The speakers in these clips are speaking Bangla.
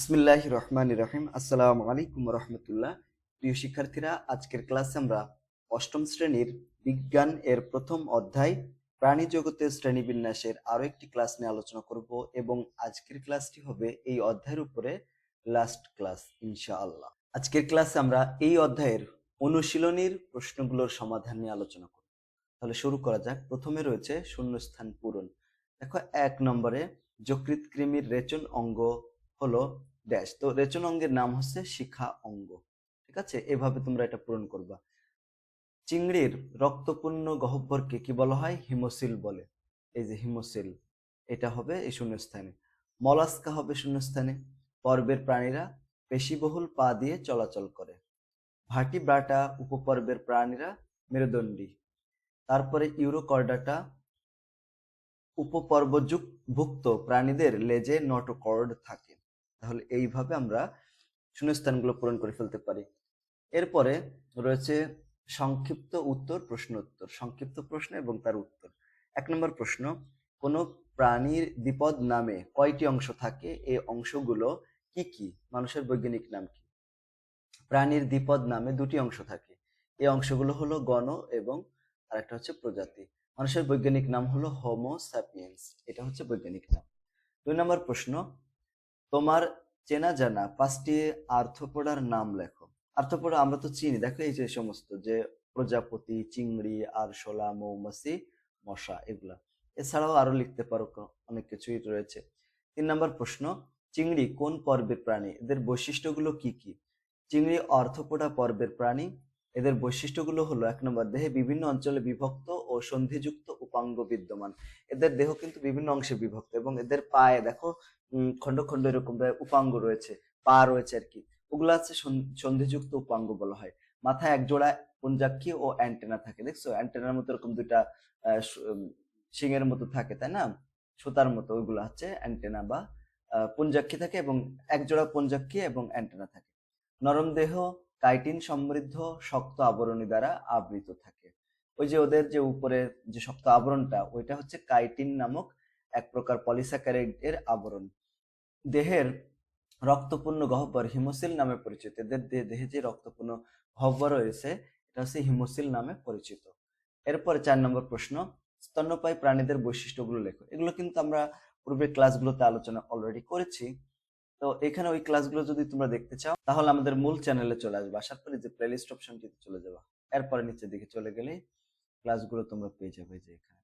বিসমিল্লাহ রহমান রহিম। আসসালামু আলাইকুম রহমতুল্লাহ প্রিয় শিক্ষার্থীরা, আজকের ক্লাসে আমরা অষ্টম শ্রেণির বিজ্ঞান এর প্রথম অধ্যায়, প্রাণী জগতের শ্রেণীবিন্যাসের আরও একটি ক্লাস নিয়ে আলোচনা করব এবং আজকের ক্লাসটি হবে এই অধ্যায়ের উপরে লাস্ট ক্লাস, ইনশাআল্লাহ। আজকের ক্লাসে আমরা এই অধ্যায়ের অনুশীলনীর প্রশ্নগুলোর সমাধান নিয়ে আলোচনা করব। তাহলে শুরু করা যাক। প্রথমে রয়েছে শূন্যস্থান পূরণ। দেখো, এক নম্বরে যকৃৎ কৃমির রেচন অঙ্গ হলো ড্যাশ তো রেচন অঙ্গের নাম হচ্ছে শিখা অঙ্গ। ঠিক আছে? এভাবে তোমরা এটা পূরণ করবা। চিংড়ির রক্তপূর্ণ গহ্বরকে কি বলা হয়? হিমোসিল বলে। এই যে হিমোসিল, এটা হবে এই শূন্যস্থানে। মলাস্কা হবে শূন্যস্থানে। পর্বের প্রাণীরা পেশিবহুল পা দিয়ে চলাচল করে। ভার্টিব্রাটা উপপর্বের প্রাণীরা মেরুদণ্ডী। তারপরে ইউরোকর্ডাটা উপপর্বযুক্ত প্রাণীদের লেজে নটোকর্ড থাকে। তাহলে এইভাবে আমরা শূন্যস্থানগুলো পূরণ করে ফেলতে পারি। এরপরে রয়েছে সংক্ষিপ্ত উত্তর, প্রশ্ন উত্তর। সংক্ষিপ্ত প্রশ্ন এবং তার উত্তর। এক নম্বর প্রশ্ন, কোন প্রাণীর দ্বিপদ নামে কয়টি অংশ থাকে? এই অংশগুলো কি কি? মানুষের বৈজ্ঞানিক নাম কি? প্রাণীর দ্বিপদ নামে দুটি অংশ থাকে। এই অংশগুলো হলো গণ এবং আরেকটা হচ্ছে প্রজাতি। মানুষের বৈজ্ঞানিক নাম হলো হোমো স্যাপিয়েন্স এটা হচ্ছে বৈজ্ঞানিক নাম। দুই নম্বর প্রশ্ন তোমার চেনা জানা পাঁচটি আর্থপোডার নাম লেখো। আর্থপোডা আমরা তো চিনি। দেখো এই যে সমস্ত যে প্রজাপতি, চিংড়ি, আরশোলা, মৌমাছি, মশা এগুলা। এছাড়াও আরও লিখতে পারো অনেক কিছুই রয়েছে। তিন নম্বর প্রশ্ন, চিংড়ি কোন পর্বের প্রাণী? এদের বৈশিষ্ট্যগুলো কি কি? চিংড়ি অর্থপোডা পর্বের প্রাণী। এদের বৈশিষ্ট্যগুলো হলো, এক নম্বর, দেহে বিভিন্ন অঞ্চলে বিভক্ত সন্ধিযুক্ত উপাঙ্গ বিদ্যমান। এদের দেহ কিন্তু বিভিন্ন অংশে বিভক্ত এবং এদের পায়ে দেখো খন্ড খন্ড এরকম উপাঙ্গ রয়েছে, পা রয়েছে আর কি। ওগুলো আছে সন- সন্ধিযুক্ত উপাঙ্গ বলা হয়। মাথায় এক জোড়া পুঞ্জাক্ষী ও অ্যান্টেনা থাকে, দেখছ? অ্যান্টেনার মতো এরকম দুইটা শিঙের মতো থাকে, তাই না? সুতার মতো ওইগুলো হচ্ছে অ্যান্টেনা বা পুঞ্জাক্ষী থাকে এবং এক জোড়া পুঞ্জাক্ষী এবং অ্যান্টেনা থাকে। নরম দেহ কাইটিন সমৃদ্ধ, শক্ত আবরণী দ্বারা আবৃত থাকে। ওই যে ওদের যে উপরে যে শক্ত আবরণটা, ওইটা হচ্ছে কাইটিন নামক এক প্রকার পলিস্যাকারাইড এর আবরণ। দেহের রক্তপূর্ণ গহ্বর হিমোসিল নামে পরিচিত। এদের দেহে যে রক্তপূর্ণ গহ্বর রয়েছে, এটা হচ্ছে হিমোসিল নামে পরিচিত। এরপরে চার নম্বর প্রশ্ন, স্তন্যপায়ী প্রাণীদের বৈশিষ্ট্যগুলো লেখো। এগুলো কিন্তু আমরা পূর্বের ক্লাসগুলোতে আলোচনা অলরেডি করেছি। তো এখানে ওই ক্লাসগুলো যদি তোমরা দেখতে চাও, তাহলে আমাদের মূল চ্যানেলে চলে আসবে। আসার পরে যে প্লেলিস্ট অপশনটিতে চলে যাবা। এরপরে নিচের দিকে চলে গেলেই ক্লাসগুলো তোমরা পেয়ে যাবে যে এখানে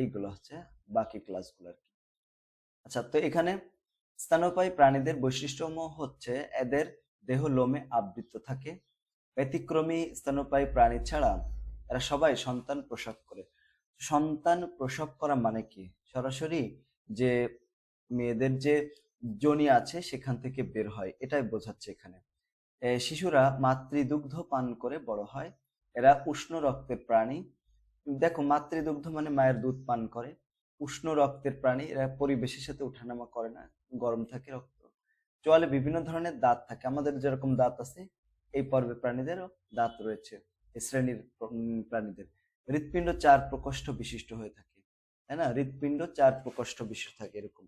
এইগুলো হচ্ছে বাকি ক্লাসগুলো আর কি। আচ্ছা তো এখানে স্তন্যপায়ী প্রাণীদের বৈশিষ্ট্যসমূহ হচ্ছে এদের দেহ লোমে আবৃত থাকে। ব্যতিক্রমী স্তন্যপায়ী প্রাণী ছাড়া এরা সবাই সন্তান প্রসব করে। সন্তান প্রসব করা মানে কি? সরাসরি যে মেয়েদের যে যোনি আছে সেখান থেকে বের হয়, এটাই বোঝাচ্ছে এখানে। শিশুরা মাতৃদুগ্ধ পান করে বড় হয়। এরা উষ্ণ রক্তের প্রাণী। দেখো, মাতৃদুগ্ধ মানে মায়ের দুধ পান করে। উষ্ণ রক্তের প্রাণী, এরা পরিবেশের সাথে ওঠানামা করে না। গরম থাকে রক্ত। চোয়ালে বিভিন্ন ধরনের দাঁত থাকে। আমাদের যেরকম দাঁত আছে, এই পর্বে প্রাণীদেরও দাঁত রয়েছে। এই শ্রেণির প্রাণীদের। হৃৎপিণ্ড চার প্রকোষ্ঠ বিশিষ্ট হয়ে থাকে। তাই না? হৃৎপিণ্ড চার প্রকোষ্ঠ বিশিষ্ট থাকে এরকম।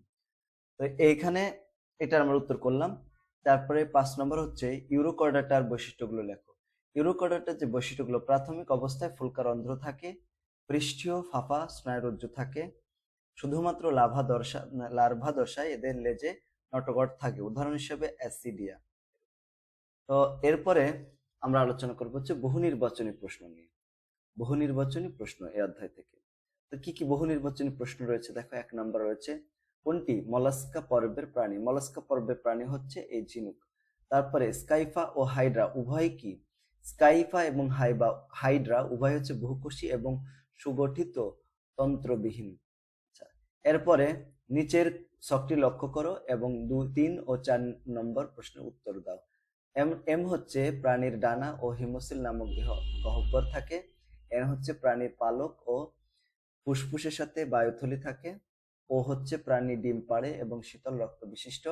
তো এইখানে এটা আমরা উত্তর করলাম। তারপরে পাঁচ নম্বর হচ্ছে ইউরোকর্ডাটার বৈশিষ্ট্যগুলো লেখো। ইউরোকর্ডাটার যে বৈশিষ্ট্যগুলো, প্রাথমিক অবস্থায় ফুলকার অন্ধ্র থাকে, পৃষ্ঠীয় ফাঁপা স্নায়ুরজ্জু থাকে। শুধুমাত্র লাভা দশা, লার্ভা দশায় এদের লেজে নটগট থাকে, উদাহরণ হিসেবে অ্যাসিডিয়া। তো এরপরে আমরা আলোচনা করব হচ্ছে বহু নির্বাচনী প্রশ্ন নিয়ে। বহু নির্বাচনী প্রশ্ন এই অধ্যায় থেকে। তো কি কি বহু নির্বাচনী প্রশ্ন রয়েছে? দেখো, এক নম্বর রয়েছে, কোনটি? মলাস্কা পর্বের প্রাণী। মলাস্কা পর্বের প্রাণী হচ্ছে এই ঝিনুক। তারপরে স্কাইফা ও হাইড্রা, উভয় কি? স্কাইফা এবং হাইবা, হাইড্রা উভয় হচ্ছে বহুকোষী এবং সুগঠিত তন্ত্রবিহীন। আচ্ছা এরপরে নিচের ছকটি লক্ষ্য করো এবং দু, তিন ও চার নম্বর প্রশ্নের উত্তর দাও। এম এম হচ্ছে প্রাণীর ডানা ও হিমোসিল নামক গহ্বর থাকে। এন হচ্ছে প্রাণীর পালক ও ফুসফুসের সাথে বায়ুথলি থাকে। ও হচ্ছে প্রাণী ডিম পাড়ে এবং শীতল রক্ত বিশিষ্ট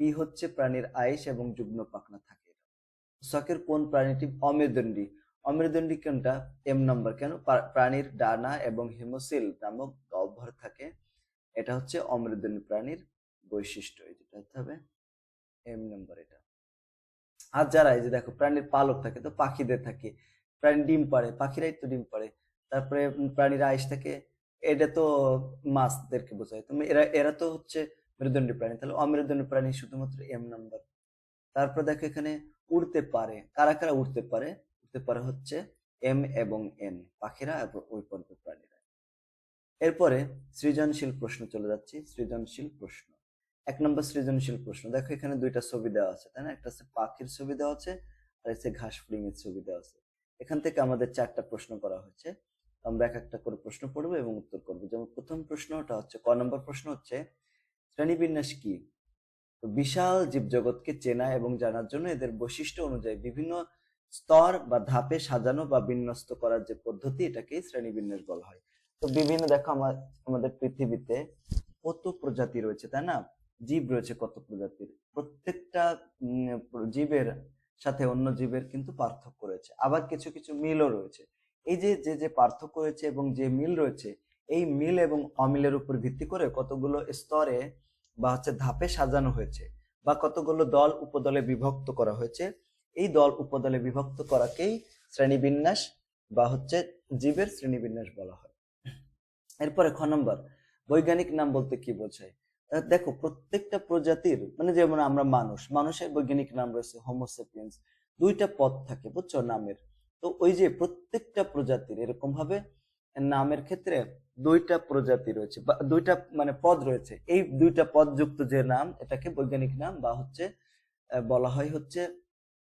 পি হচ্ছে প্রাণীর আইস এবং যুগ্ম পাখনা থাকে। শখের কোন প্রাণীটি অমেরুদণ্ডী অমেরুদণ্ডী কোনটা? এম নম্বর কেন? প্রাণীর ডানা এবং হিমোসিল নামক গহ্বর থাকে। এটা হচ্ছে অমেরুদণ্ডী প্রাণীর বৈশিষ্ট্য। যেটা হতে হবে এম নাম্বার এটা। আর যারা এই যে দেখো প্রাণীর পালক থাকে, তো পাখিদের থাকে। প্রাণী ডিম পাড়ে, পাখিরাই তো ডিম পাড়ে। তারপরে প্রাণীর প্রাণীরা আইস থাকে, এটা তো মাছদেরকে বোঝায়। তো এরা এরা তো হচ্ছে মেরুদণ্ডী প্রাণী। তাহলে অমেরুদণ্ডী প্রাণী শুধুমাত্র এম নাম্বার তারপর দেখো এখানে উড়তে পারে। কারা কারা উড়তে পারে? উড়তে পারে হচ্ছে এম এবং এন, পাখিরা এবং পর্বের প্রাণীরা। এরপরে সৃজনশীল প্রশ্ন চলে যাচ্ছি। সৃজনশীল প্রশ্ন। এক নম্বর সৃজনশীল প্রশ্ন। দেখো এখানে দুইটা ছবি দেওয়া আছে, তাই না? একটা হচ্ছে পাখির ছবি দেওয়া আছে, আর হচ্ছে ঘাস এর ছবি দেওয়া আছে। এখান থেকে আমাদের চারটা প্রশ্ন করা হয়েছে। আমরা এক একটা করে প্রশ্ন পড়ব এবং উত্তর করব। যেমন প্রথম প্রশ্নটা হচ্ছে, ক নম্বর প্রশ্ন হচ্ছে, শ্রেণীবিন্যাস কি? বিশাল জীবজগৎকে চেনা এবং জানার জন্য এদের বৈশিষ্ট্য অনুযায়ী বিভিন্ন স্তর বা ধাপে সাজানো বা বিন্যস্ত করার যে পদ্ধতি, এটাকেই শ্রেণীবিন্যাস বলা হয়। তো বিভিন্ন, দেখো আমাদের পৃথিবীতে কত প্রজাতি রয়েছে, তাই না? জীব রয়েছে কত প্রজাতির? প্রত্যেকটা জীবের সাথে অন্য জীবের কিন্তু পার্থক্য রয়েছে। আবার কিছু কিছু মিলও রয়েছে। এই যে যে যে পার্থক্য রয়েছে এবং যে মিল রয়েছে, এই মিল এবং অমিলের উপর ভিত্তি করে কতগুলো স্তরে বা হচ্ছে ধাপে সাজানো হয়েছে বা কতগুলো দল উপদলে বিভক্ত করা হয়েছে, এই দল উপদলে বিভক্ত করাকেই শ্রেণীবিন্যাস বা হচ্ছে জীবের শ্রেণীবিন্যাস বলা হয়। এরপরে খ নম্বর, বৈজ্ঞানিক নাম বলতে কি বোঝায়? দেখো, প্রত্যেকটা প্রজাতির মানে যেমন আমরা মানুষ, মানুষের বৈজ্ঞানিক নাম রয়েছে হোমোসেপিয়েন্স দুইটা পথ থাকে, বুঝছ? নামের। তো ওই যে প্রত্যেকটা প্রজাতির এরকম ভাবে নামের ক্ষেত্রে দুইটা প্রজাতি রয়েছে, বা দুইটা মানে পদ রয়েছে। এই দুইটা পদ যুক্ত যে নাম, এটাকে বৈজ্ঞানিক নাম বা হচ্ছে বলা হয় হচ্ছে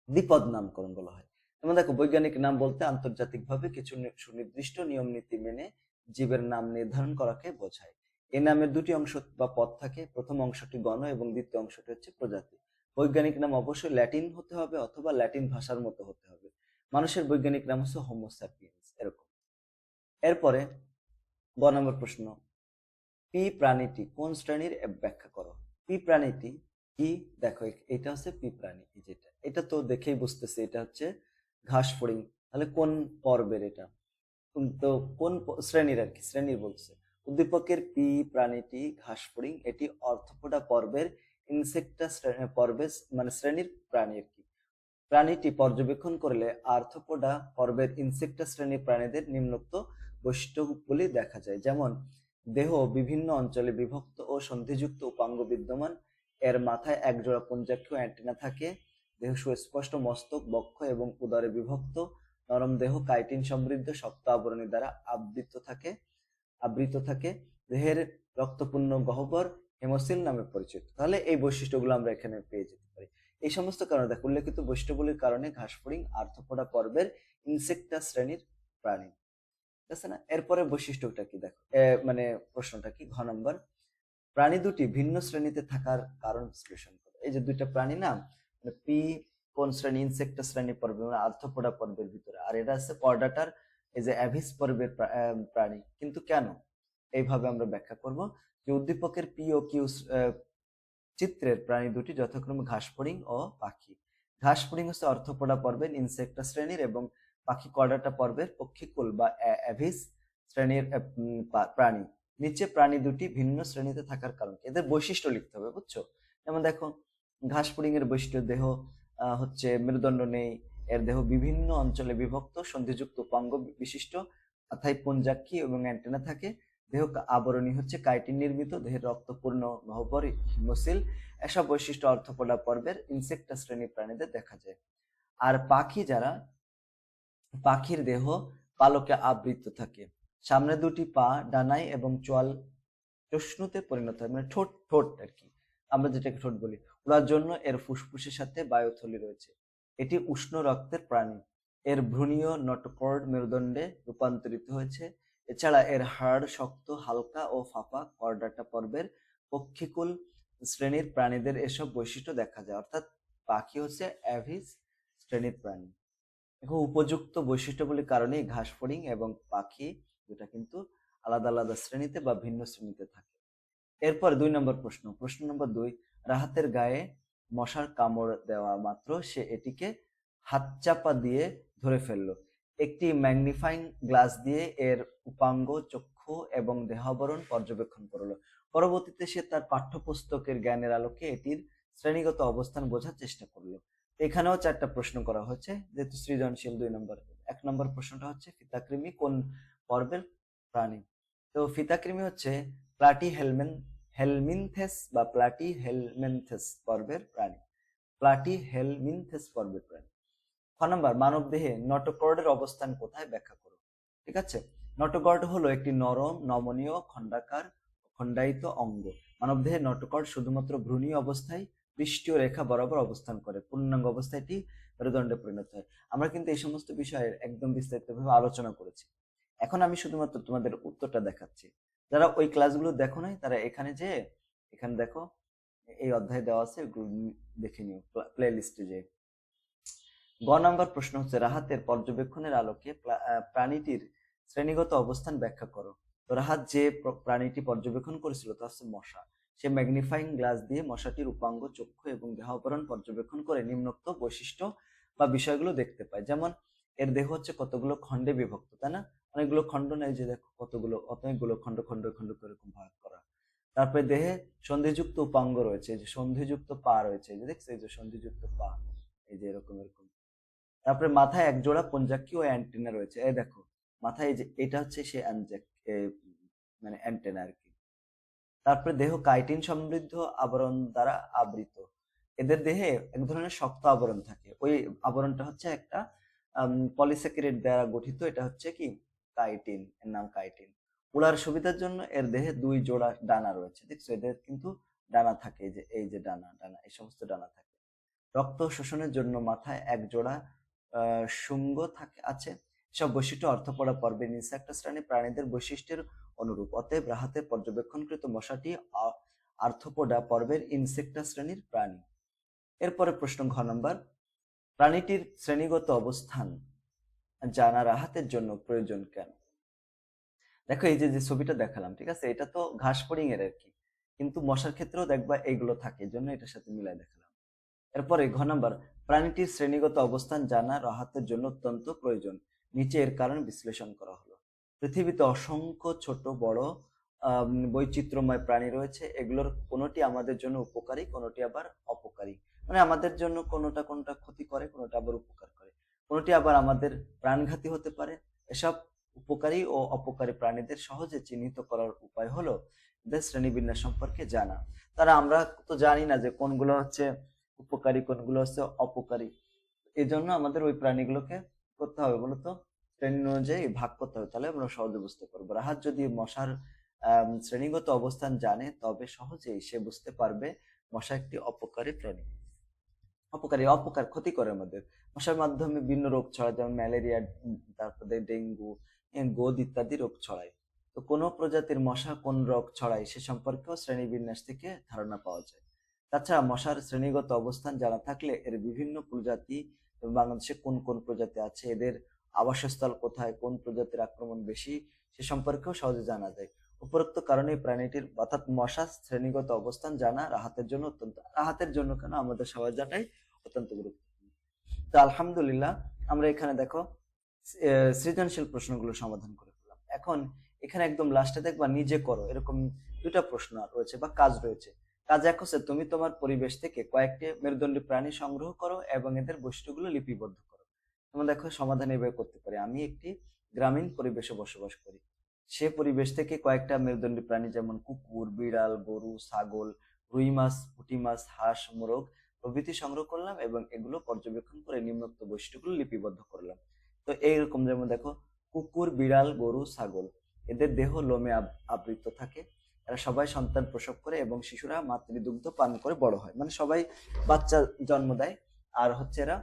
দ্বিপদ নামকরণ বলা হয়। যেমন দেখো, বৈজ্ঞানিক নাম বলতে আন্তর্জাতিকভাবে কিছু সুনির্দিষ্ট নিয়ম নীতি মেনে জীবের নাম নির্ধারণ করাকে বোঝায়। এই নামের দুটি অংশ বা পদ থাকে, প্রথম অংশটি গণ এবং দ্বিতীয় অংশটি হচ্ছে প্রজাতি। বৈজ্ঞানিক নাম অবশ্যই ল্যাটিন হতে হবে অথবা ল্যাটিন ভাষার মতো হতে হবে। মানুষের বৈজ্ঞানিক নাম হচ্ছে হোমোস্যাপিয়েন্স। এরকম এরপরে গ নম্বর প্রশ্ন, পি প্রাণীটি কোন শ্রেণির ব্যাখ্যা করো? পি প্রাণীটি কি দেখো এটা হচ্ছে পি প্রাণী যেটা এটা। তো দেখেই বুঝতেছে, এটা হচ্ছে ঘাস ফড়িং। তাহলে কোন পর্বের এটা? তো কোন শ্রেণির আর কি? শ্রেণির বলছে। উদ্দীপকের পি প্রাণীটি ঘাস ফড়িং, এটি অর্থপোডা পর্বের ইনসেক্টা পর্বের মানে শ্রেণির প্রাণী আর কি। প্রাণীটি পর্যবেক্ষণ করলে আর্থপোডা পর্বের ইনসেক্টা শ্রেণির প্রাণীদের নিম্নোক্ত বৈশিষ্ট্যগুলি দেখা যায়, যেমন দেহ বিভিন্ন অঞ্চলে বিভক্ত ও সন্ধিযুক্ত উপাঙ্গ বিদ্যমান, এর মাথায় একজোড়া পুঞ্জাক্ষ অ্যান্টেনা থাকে, দেহ সুস্পষ্ট মস্তক, বক্ষ এবং উদরে বিভক্ত, নরম দেহ কাইটিন সমৃদ্ধ শক্ত আবরণী দ্বারা আবৃত থাকে আবৃত থাকে, দেহের রক্তপূর্ণ গহ্বর হেমোসিল নামে পরিচিত। তাহলে এই বৈশিষ্ট্যগুলো আমরা এখানে পেয়ে যেতে এই সমস্ত কারণে দেখ, উল্লেখিত বৈশিষ্ট্যগুলির কারণে ঘাসফড়িং আর্থপোডা পর্বের ইনসেক্টা শ্রেণির প্রাণী। ঠিক আছে না? এরপরে বৈশিষ্ট্যটা কি দেখো? মানে প্রশ্নটা কি? ঘ নম্বর, প্রাণী দুটি ভিন্ন শ্রেণীতে থাকার কারণ বিশ্লেষণ করো। এই যে দুইটা প্রাণী না মানে পি কোন শ্রেণি? ইনসেক্টা শ্রেণি পর্বে মানে আর্থপোডা পর্বের ভিতরে। আর এটা আছে কর্ডাটার এই যে অ্যাভিস পর্বের প্রাণী। কিন্তু কেন? এইভাবে আমরা ব্যাখ্যা করব। যে উদ্দীপকের পি ও কিউ চিত্রের প্রাণী দুটি যথাক্রমে ঘাসফড়িং ও পাখি। ঘাসফড়িং হচ্ছে অর্থপোডা পর্বের ইনসেক্টা শ্রেণির এবং পাখি কর্ডাটা পর্বের পক্ষিকুল বা অ্যা- অ্যাভিস শ্রেণির প্রাণী। নিচে প্রাণী দুটি ভিন্ন শ্রেণীতে থাকার কারণ এদের বৈশিষ্ট্য লিখতে হবে, বুঝছ? যেমন দেখো ঘাসফড়িং এর বৈশিষ্ট্য দেহ হচ্ছে মেরুদণ্ড নেই, এর দেহ বিভিন্ন অঞ্চলে বিভক্ত, সন্ধিযুক্ত উপাঙ্গ বিশিষ্ট অর্থাৎ পুঞ্জাক্ষী এবং অ্যান্টেনা থাকে। দেহ আবরণী হচ্ছে কাইটিন নির্মিত দেহের রক্তপূর্ণ গহ্বর হিমোসিল এসব বৈশিষ্ট্য অর্থপোডা পর্বের ইনসেক্টা শ্রেণি প্রাণীদের দেখা যায়। আর পাখি যারা, পাখির দেহ পালকে আবৃত থাকে। সামনে দুটি পা ডানাই এবং চোয়াল চষ্ণুতে পরিণত হয় মানে ঠোঁট ঠোঁট আর কি। আমরা যেটাকে ঠোঁট বলি। ওড়ার জন্য এর ফুসফুসের সাথে বায়ুথলি রয়েছে। এটি উষ্ণ রক্তের প্রাণী। এর ভ্রূণীয় নটকর্ড মেরুদণ্ডে রূপান্তরিত হয়েছে। এছাড়া এর হাড় শক্ত, হালকা ও ফাঁপা কর্ডাটা পর্বের পক্ষিকুল শ্রেণির প্রাণীদের এসব বৈশিষ্ট্য দেখা যায়। অর্থাৎ পাখি হচ্ছে অ্যাভিস শ্রেণির প্রাণী। এখন উপযুক্ত বৈশিষ্ট্যগুলির কারণেই ঘাস ফড়িং এবং পাখি দুটা কিন্তু আলাদা আলাদা শ্রেণীতে বা ভিন্ন শ্রেণীতে থাকে। এরপর দুই নম্বর প্রশ্ন। প্রশ্ন নম্বর দুই, রাহাতের গায়ে মশার কামড় দেওয়া মাত্র সে এটিকে হাতচাপা দিয়ে ধরে ফেলল। একটি ম্যাগনিফাইং গ্লাস দিয়ে এর উপাঙ্গ, চক্ষু এবং দেহাবরণ পর্যবেক্ষণ করল। পরবর্তীতে সে তার পাঠ্যপুস্তকের জ্ঞানের আলোকে এটির শ্রেণীগত অবস্থান বোঝার চেষ্টা করল। এখানেও চারটা প্রশ্ন করা হচ্ছে যেহেতু সৃজনশীল দুই নম্বর। এক নম্বর প্রশ্নটা হচ্ছে, ফিতাকৃমি কোন পর্বের প্রাণী? তো ফিতাকৃমি হচ্ছে প্লাটি হেলমেন, হেলমিনথেস বা প্লাটি হেলমেনথেস পর্বের প্রাণী। প্লাটি হেলমিনথেস পর্বের প্রাণী। খ নম্বর মানব দেহে নটোকর্ডের অবস্থান কোথায় ব্যাখ্যা করো? ঠিক আছে? নটোকর্ড হলো একটি নরম, নমনীয়, খণ্ডাকার, খণ্ডায়িত অঙ্গ। মানব দেহে নটোকর্ড শুধুমাত্র ভ্রূণী অবস্থায় পৃষ্ঠীয় রেখা বরাবর অবস্থান করে। পূর্ণাঙ্গ অবস্থায় এটি মেরুদণ্ডে পরিণত হয়। আমরা কিন্তু এই সমস্ত বিষয়ের একদম বিস্তারিতভাবে আলোচনা করেছি। এখন আমি শুধুমাত্র তোমাদের উত্তরটা দেখাচ্ছি। যারা ওই ক্লাসগুলো দেখো নাই, তারা এখানে যে এখানে দেখো, এই অধ্যায় দেওয়া আছে দেখে নিও, প্লে লিস্টে যে গ নাম্বার প্রশ্ন হচ্ছে, রাহাতের পর্যবেক্ষণের আলোকে প্রাণীটির শ্রেণীগত অবস্থান ব্যাখ্যা করো। তো রাহাত যে প্রাণীটি পর্যবেক্ষণ করেছিল তা হচ্ছে মশা। সে ম্যাগনিফাইং গ্লাস দিয়ে মশাটির উপাঙ্গ, চক্ষু এবং দেহাবরণ পর্যবেক্ষণ করে নিম্নোক্ত বৈশিষ্ট্য বা বিষয়গুলো দেখতে পায়। যেমন, এর দেহ হচ্ছে কতগুলো খণ্ডে বিভক্ত, তাই না? অনেকগুলো খণ্ড নেই যে দেখো কতগুলো অনেকগুলো খণ্ড খণ্ড খণ্ড করে ভাগ করা। তারপরে দেহে সন্ধিযুক্ত উপাঙ্গ রয়েছে যে সন্ধিযুক্ত পা রয়েছে যে দেখছ যে সন্ধিযুক্ত পা, এই যে এরকম এরকম। তারপরে মাথায় এক জোড়া পঞ্জাকি ও অ্যান্টেনা রয়েছে। এই দেখো, মাথায় যে, এটা হচ্ছে সে মানে অ্যান্টেনা আর কি। তারপরে দেহ কাইটিন সমৃদ্ধ আবরণ দ্বারা আবৃত। এদের দেহে এক ধরনের শক্ত আবরণ থাকে। ওই আবরণটা হচ্ছে একটা পলিস্যাকারাইড দ্বারা গঠিত। এটা হচ্ছে কি? কাইটিন, এর নাম কাইটিন। উড়ার সুবিধার জন্য এর দেহে দুই জোড়া ডানা রয়েছে। দেখছ? এদের কিন্তু ডানা থাকে। যে, এই যে ডানা ডানা, এই সমস্ত ডানা থাকে। রক্ত শোষণের জন্য মাথায় এক জোড়া শুঙ্গ থাকে, আছে। সব বৈশিষ্ট্য অর্থপড়া পর্বে নিচে একটা শ্রেণি প্রাণীদের বৈশিষ্ট্যের অনুরূপ। অতএব রাহাতে পর্যবেক্ষণকৃত মশাটি আর্থপোডা পর্বের ইনসেক্টা শ্রেণির প্রাণী। এরপরে প্রশ্ন ঘ নম্বর, প্রাণীটির শ্রেণীগত অবস্থান জানা রাহাতের জন্য প্রয়োজন কেন? দেখো, এই যে যে ছবিটা দেখালাম, ঠিক আছে? এটা তো ঘাস এর আর কি। কিন্তু মশার ক্ষেত্রেও দেখবা এইগুলো থাকে এই জন্য এটার সাথে মিলাই দেখালাম। এরপরে ঘ নম্বর প্রাণীটির শ্রেণীগত অবস্থান জানা রাহাতের জন্য অত্যন্ত প্রয়োজন। নিচে এর কারণ বিশ্লেষণ করা হলো। পৃথিবীতে অসংখ্য ছোট, বড় বৈচিত্র্যময় প্রাণী রয়েছে। এগুলোর কোনোটি আমাদের জন্য উপকারী, কোনোটি আবার অপকারী। মানে আমাদের জন্য কোনোটা কোনোটা ক্ষতি করে, কোনোটা আবার উপকার করে। কোনোটি আবার আমাদের প্রাণঘাতী হতে পারে। এসব উপকারী ও অপকারী প্রাণীদের সহজে চিহ্নিত করার উপায় হলো এদের শ্রেণীবিন্যাস সম্পর্কে জানা। তারা আমরা তো জানি না যে কোনগুলো হচ্ছে উপকারী কোনগুলো হচ্ছে অপকারী। এই জন্য আমাদের ওই প্রাণীগুলোকে করতে হবে বলতো, শ্রেণি অনুযায়ী ভাগ করতে হবে। তাহলে আমরা সহজে বুঝতে পারব। রাহাত যদি মশার শ্রেণীগত অবস্থান জানে, তবে সহজেই সে বুঝতে পারবে মশা একটি অপকারী প্রাণী। অপকারী, অপকার ক্ষতি করে আমাদের মশার মাধ্যমে বিভিন্ন রোগ ছড়ায়, যেমন ম্যালেরিয়া তারপরে ডেঙ্গু গোদ ইত্যাদি রোগ ছড়ায়। তো কোন প্রজাতির মশা কোন রোগ ছড়ায় সে সম্পর্কেও শ্রেণীবিন্যাস থেকে ধারণা পাওয়া যায়। তাছাড়া মশার শ্রেণীগত অবস্থান জানা থাকলে এর বিভিন্ন প্রজাতি বাংলাদেশে কোন কোন প্রজাতি আছে, এদের আবাসস্থল কোথায়, কোন প্রজাতির আক্রমণ বেশি, সে সম্পর্কেও সহজে জানা যায়। উপরোক্ত কারণে প্রাণীটির অর্থাৎ মশা শ্রেণীগত অবস্থান জানা রাহাতের জন্য অত্যন্ত, রাহাতের জন্য কেন আমাদের সবার জানাই অত্যন্ত গুরুত্বপূর্ণ। তো আলহামদুলিল্লাহ, আমরা এখানে দেখো সৃজনশীল প্রশ্নগুলো সমাধান করে ফেললাম। এখন এখানে একদম লাস্টে দেখবা নিজে করো, এরকম দুটা প্রশ্ন রয়েছে বা কাজ রয়েছে। কাজ এক হচ্ছে তুমি তোমার পরিবেশ থেকে কয়েকটি মেরুদণ্ডী প্রাণী সংগ্রহ করো এবং এদের বৈশিষ্ট্যগুলো লিপিবদ্ধ করো। তোমরা দেখো সমাধান এভাবে করতে পারি। আমি একটি গ্রামীণ পরিবেশে বসবাস করি। সে পরিবেশ থেকে কয়েকটা মেরুদণ্ডী প্রাণী যেমন কুকুর, বিড়াল, গরু, ছাগল, রুই মাছ, পুঁটি মাছ, হাঁস, মোরগ প্রভৃতি সংগ্রহ করলাম এবং এগুলো পর্যবেক্ষণ করে নিম্নোক্ত বৈশিষ্ট্যগুলো লিপিবদ্ধ করলাম। তো এইরকম যেমন দেখো, কুকুর, বিড়াল, গরু, ছাগল, এদের দেহ লোমে আবৃত থাকে। এরা সবাই সন্তান প্রসব করে এবং শিশুরা মাতৃদুগ্ধ পান করে বড় হয়। মানে সবাই বাচ্চা জন্ম দেয় আর হচ্ছে এরা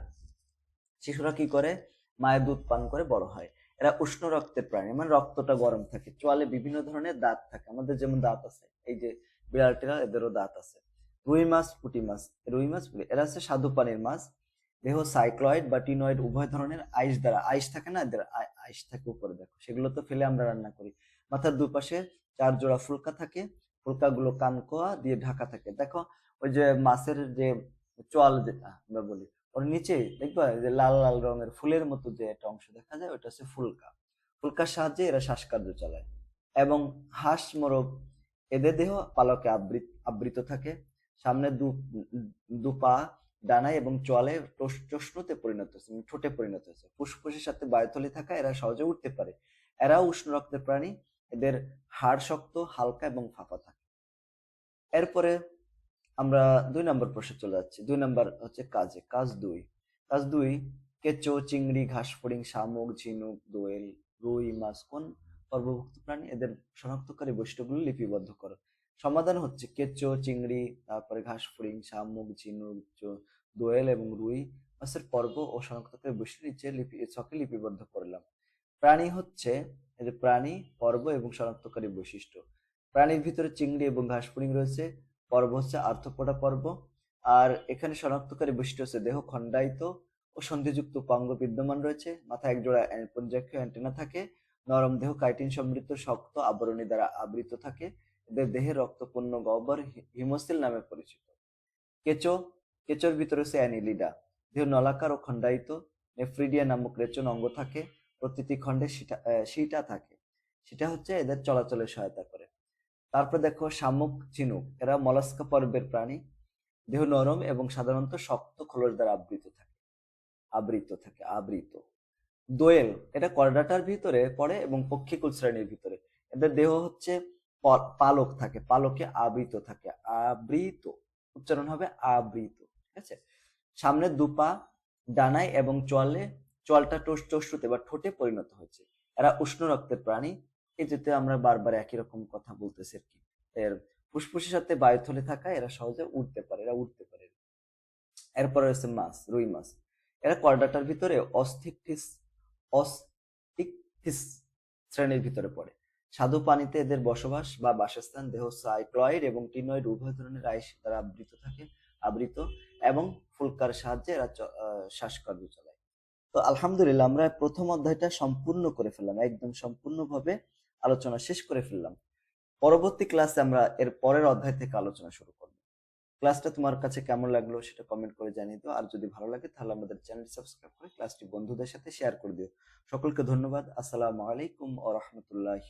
শিশুরা কি করে? মায়ের দুধ পান করে বড় হয়। এরা উষ্ণ রক্তের প্রাণী মানে রক্তটা গরম থাকে, চোয়ালে বিভিন্ন ধরনের দাঁত থাকে। আমাদের যেমন দাঁত আছে, এই যে বিড়াল টিড়াল এদেরও দাঁত আছে। রুই মাছ, পুঁটি মাছ, রুই মাছ এরা হচ্ছে স্বাদু পানির মাছ। দেহ সাইক্লয়েড বা টিনয়েড, উভয় ধরনের আইস দ্বারা, আইস থাকে না, এদের আইস থাকে উপরে, দেখো, সেগুলো তো ফেলে আমরা রান্না করি। মাথার দুপাশে চার জোড়া ফুলকা থাকে, ফুলকাগুলো কানকোয়া দিয়ে ঢাকা থাকে। দেখো, ওই যে মাছের যে চোয়াল যেটা আমরা বলি, ওর নিচে দেখবা যে লাল লাল রঙের ফুলের মতো যে একটা অংশ দেখা যায় ওটা হচ্ছে ফুলকা। ফুলকার সাহায্যে এরা শ্বাসকার্য চালায় এবং হাঁস, মোরগ, এদের দেহ পালকে আবৃত আবৃত থাকে। সামনে দু দু পা ডানায় এবং চোয়ালে টোস- পরিণত হয়েছে মানে ঠোঁটে পরিণত হয়েছে। ফুসফুসের সাথে বায়ুথলি থাকা এরা সহজে উঠতে পারে। এরাও উষ্ণ রক্তের প্রাণী। এদের হাড় শক্ত, হালকা এবং ফাঁপা থাকে। এরপরে আমরা দুই নম্বর প্রশ্নে চলে যাচ্ছি। দুই নম্বর হচ্ছে কাজে, কাজ দুই। কাজ দুই, কেঁচো, চিংড়ি, ঘাস ফড়িং শামুক, ঝিনুক, দোয়েল, রুই, মাছ, কোন পর্বভুক্ত প্রাণী এদের শনাক্তকারী বৈশিষ্ট্যগুলো লিপিবদ্ধ করো। সমাধান হচ্ছে কেঁচো, চিংড়ি, তারপরে ঘাস ফড়িং শামুক, ঝিনুক দোয়েল এবং রুই মাছের পর্ব ও শনাক্তকারী বৈশিষ্ট্য নিচে লিপি, ছকে লিপিবদ্ধ করলাম। প্রাণী হচ্ছে এদের প্রাণী, পর্ব এবং শনাক্তকারী বৈশিষ্ট্য। প্রাণীর ভিতরে চিংড়ি এবং ঘাস ফড়িং রয়েছে। পর্ব হচ্ছে আর্থপোডা পর্ব। আর এখানে শনাক্তকারী বৈশিষ্ট্য হচ্ছে দেহ খণ্ডায়িত ও সন্ধিযুক্ত উপাঙ্গ বিদ্যমান রয়েছে। মাথায় একজোড়া পঞ্জাক্ষীয় অ্যান্টেনা থাকে। নরম দেহ কাইটিন সমৃদ্ধ, শক্ত আবরণী দ্বারা আবৃত থাকে। এদের দেহে রক্তপূর্ণ গহ্বর হিমোসিল নামে পরিচিত। কেঁচো, কেঁচোর ভিতরে হচ্ছে অ্যানিলিডা। দেহ নলাকার ও খণ্ডায়িত। নেফ্রিডিয়া নামক রেচন অঙ্গ থাকে। প্রতিটি খণ্ডে সিটা থাকে। সেটা হচ্ছে এদের চলাচলে সহায়তা করে। তারপর দেখো শামুক, ঝিনুক, এরা মলাস্কা পর্বের প্রাণী। দেহ নরম এবং সাধারণত শক্ত খোলস দ্বারা আবৃত থাকে। আবৃত থাকে, আবৃত। দোয়েল, এটা করডাটার ভিতরে পড়ে এবং পক্ষীকুল শ্রেণির ভিতরে। এদের দেহ হচ্ছে পালক থাকে, পালকে আবৃত থাকে, আবৃত। উচ্চারণ হবে আবৃত, ঠিক আছে? সামনে দুপা, ডানায় এবং চলে চলটা টোস চষ্রুতে বা ঠোঁটে পরিণত হয়েছে। এরা উষ্ণ রক্তের প্রাণী। এই যেতে আমরা বারবার একই রকম কথা বলতেছি আর কি। এর ফুসফুসের সাথে বায়ুথলে থাকা এরা সহজে উঠতে পারে, এরা উঠতে পারে। এরপরে রয়েছে মাছ, রুই মাছ। এরা করডাটার ভিতরে অস্থিকটিস অস্টিকটিস শ্রেণির ভিতরে পড়ে। স্বাদু পানিতে এদের বসবাস বা বাসস্থান দেহ, সাইক্লয়েড এবং টিনয়েড উভয় ধরনের আইস দ্বারা আবৃত থাকে, আবৃত এবং ফুলকার সাহায্যে এরা শ্বাসকার্য চালায়। তো আলহামদুলিল্লাহ, আমরা প্রথম অধ্যায়টা সম্পূর্ণ করে ফেললাম, একদম সম্পূর্ণভাবে আলোচনা শেষ করে ফেললাম। পরবর্তী ক্লাসে আমরা এর পরের অধ্যায় থেকে আলোচনা শুরু করব। ক্লাসটা তোমার কাছে কেমন লাগল সেটা কমেন্ট করে জানিয়ে দিও, আর যদি ভালো লাগে তাহলে আমাদের চ্যানেল সাবস্ক্রাইব করে ক্লাসটি বন্ধুদের সাথে শেয়ার করে দিও। সকলকে ধন্যবাদ, আসসালামু আলাইকুম ও রহমতুল্লাহি